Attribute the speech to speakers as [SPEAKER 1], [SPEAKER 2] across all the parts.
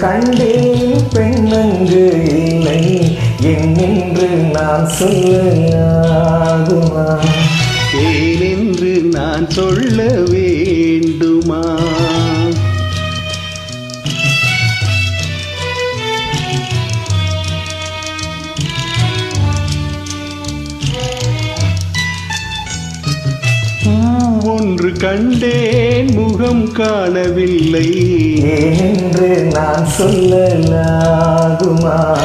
[SPEAKER 1] கண்டேன் பெண்ணங்கு இல்லை. என்னென்று நான் சொல்லாகுமா
[SPEAKER 2] ஏனென்று நான் சொல்ல வேண்டுமா? ஒன்று கண்டேன் முகம் காணவில்லை.
[SPEAKER 1] ஏனென்று நான் சொல்லலாகுமா?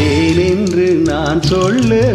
[SPEAKER 2] ஏனென்று நான் சொல்ல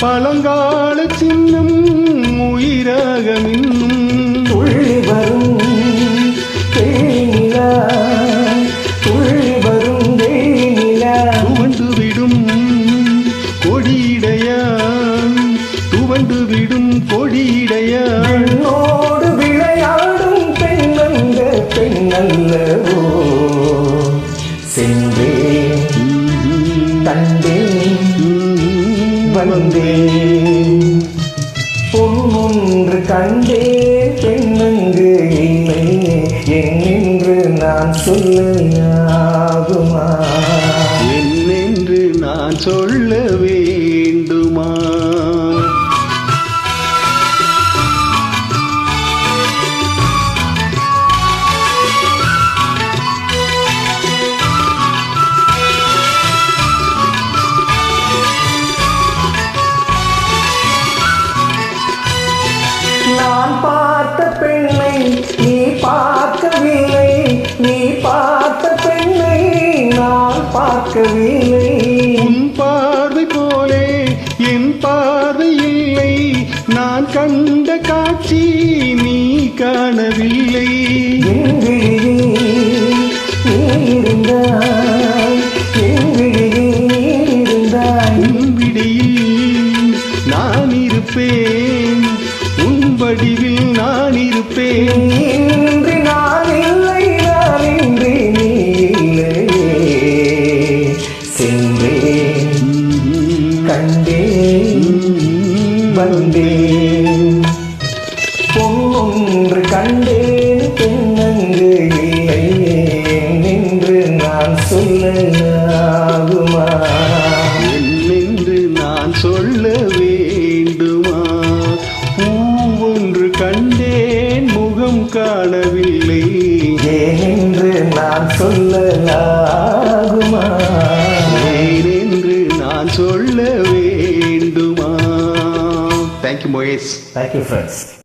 [SPEAKER 2] பழங்கால சின்னம் உயிராக மின்னும்
[SPEAKER 1] துள்ளி வரும் துள்ளி வரும்
[SPEAKER 2] துவண்டு விடும் கொடியிடையா துவண்டு விடும் கொடியிடையா
[SPEAKER 1] பெண்ணோடு விளையாடும் பெண்ணந்த பெண்ணல்லவோ. சென்றேன் கண்டேன் வந்தேன் பொன்னொன்று கண்டே பெண்ணங்கு இல்லை. என்னென்று நான் சொல்லலாகுமா?
[SPEAKER 2] என்னென்று நான்
[SPEAKER 1] சொல்லவே பார்க்கவில்லை.
[SPEAKER 2] உன் பார்வை போலே என் பார்வை இல்லை. நான் கண்ட காட்சி நீ காணவில்லை. நான் இருப்பேன். உன் வடிவில் நான் இருப்பேன்.
[SPEAKER 1] கண்டேன் வந்தேன் பொன்னொன்று கண்டேன் பெண்ணங்கு இல்லை என்று நான் சொல்லலாகுமா
[SPEAKER 2] என்னென்று நான் சொல்ல வேண்டுமா? பூ ஒன்று கண்டேன் முகம் காணவில்லை.
[SPEAKER 1] ஏனென்று நான் சொல்லலாகுமா?
[SPEAKER 2] நான் சொல்ல வேண்டுமா தேங்க்யூ மோயேஷ்
[SPEAKER 1] தேங்க்யூ ஃப்ரெண்ட்ஸ்